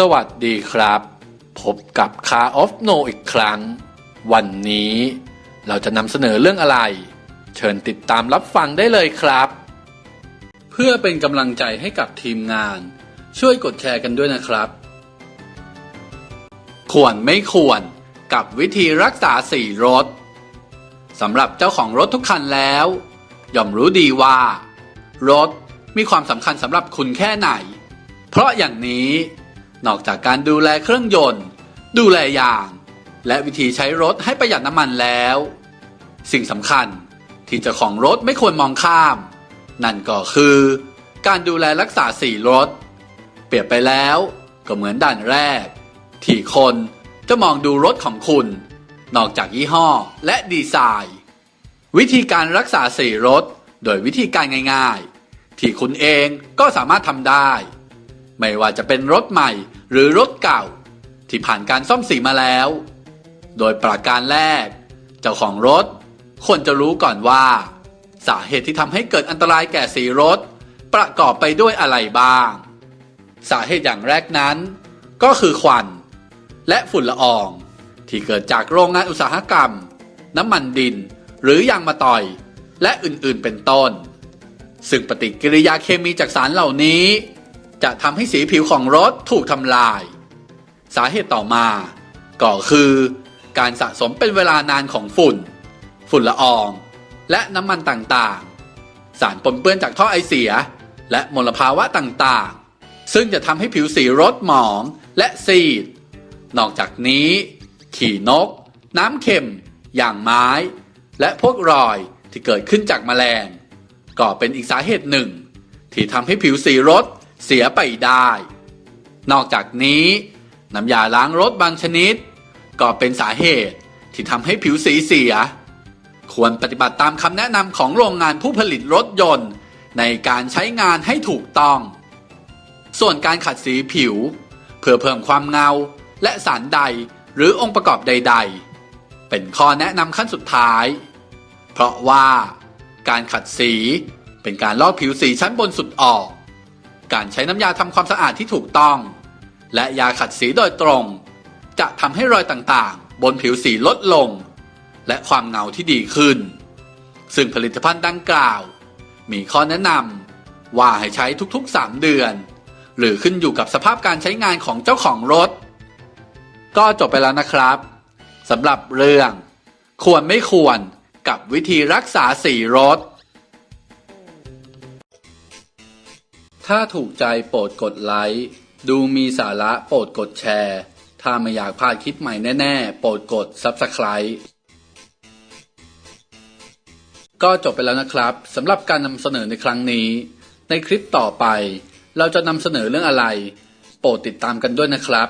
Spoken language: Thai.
สวัสดีครับ พบกับ Car of No อีกครั้ง วันนี้เราจะนำเสนอเรื่องอะไร เชิญติดตามรับฟังได้เลยครับ เพื่อเป็นกำลังใจให้กับทีมงาน ช่วยกดแชร์กันด้วยนะครับ ควรไม่ควร กับวิธีรักษาสีรถสำหรับเจ้าของรถทุกคันแล้วย่อมรู้ดีว่า รถมีความสำคัญสำหรับคุณแค่ไหน เพราะอย่างนี้นอกจากการดูแลเครื่องยนต์ ดูแลยาง และวิธีใช้รถให้ประหยัดน้ำมันแล้ว สิ่งสำคัญที่เจ้าของรถไม่ควรมองข้าม นั่นก็คือ การดูแลรักษาสีรถ เปรียบไปแล้วก็เหมือนด่านแรก ที่คน จะมองดูรถของคุณ นอกจากยี่ห้อและดีไซน์ วิธีการรักษาสีรถ โดยวิธีการง่ายๆ ที่คุณเองก็สามารถทำได้ ไม่ว่าจะเป็นรถใหม่หรือรถเก่า ที่ผ่านการซ่อมสีมาแล้ว โดยประการแรก เจ้าของรถควรจะรู้ก่อนว่า สาเหตุที่ทำให้เกิดอันตรายแก่สีรถ ประกอบไปด้วยอะไรบ้าง สาเหตุอย่างแรกนั้น ก็คือควัน และฝุ่นละออง ที่เกิดจากโรงงานอุตสาหกรรม น้ำมันดิน หรือยางมะตอย และอื่นๆเป็นต้น ซึ่งปฏิกิริยาเคมีจากสารเหล่านี้ จะทำให้สีผิวของรถถูกทำลาย สาเหตุต่อมาก็คือ การสะสมเป็นเวลานานของฝุ่น ฝุ่นละออง และน้ำมันต่างๆ สารปนเปื้อนจากท่อไอเสีย และมลภาวะต่างๆ ซึ่งจะทำให้ผิวสีรถหมองและซีด นอกจากนี้ ขี่นก น้ำเค็ม อย่างไม้ และพวกรอยที่เกิดขึ้นจากแมลง ก็เป็นอีกสาเหตุหนึ่ง ที่ทำให้ผิวสีรถเสียไปได้ นอกจากนี้ น้ำยาล้างรถบางชนิด ก็เป็นสาเหตุที่ทำให้ผิวสีเสีย ควรปฏิบัติตามคำแนะนำของโรงงานผู้ผลิตรถยนต์ ในการใช้งานให้ถูกต้อง ส่วนการขัดสีผิว เพื่อเพิ่มความเงา และสารใดหรือองค์ประกอบใด ๆ เป็นข้อแนะนำขั้นสุดท้าย เพราะว่าการขัดสีเป็นการลอกผิวสีชั้นบนสุดออก การใช้น้ำยาทำความสะอาดที่ถูกต้อง และยาขัดสีโดยตรง จะทำให้รอยต่างๆ บนผิวสีลดลง และความเงาที่ดีขึ้น ซึ่งผลิตภัณฑ์ดังกล่าว มีข้อแนะนำว่าให้ใช้ทุกๆ 3 เดือน หรือขึ้นอยู่กับสภาพการใช้งานของเจ้าของรถ ก็จบไปแล้วนะครับสำหรับเรื่อง ควรไม่ควรกับวิธีรักษาสีรถ ถ้าถูกใจโปรดกดไลค์ ดูมีสาระโปรดกดแชร์ ถ้าไม่อยากพลาดคลิปใหม่แน่ ๆ โปรดกด Subscribe ก็จบไปแล้วนะครับสำหรับการนำเสนอในครั้งนี้ ในคลิปต่อไป เราจะนำเสนอเรื่องอะไร โปรดติดตามกันด้วยนะครับ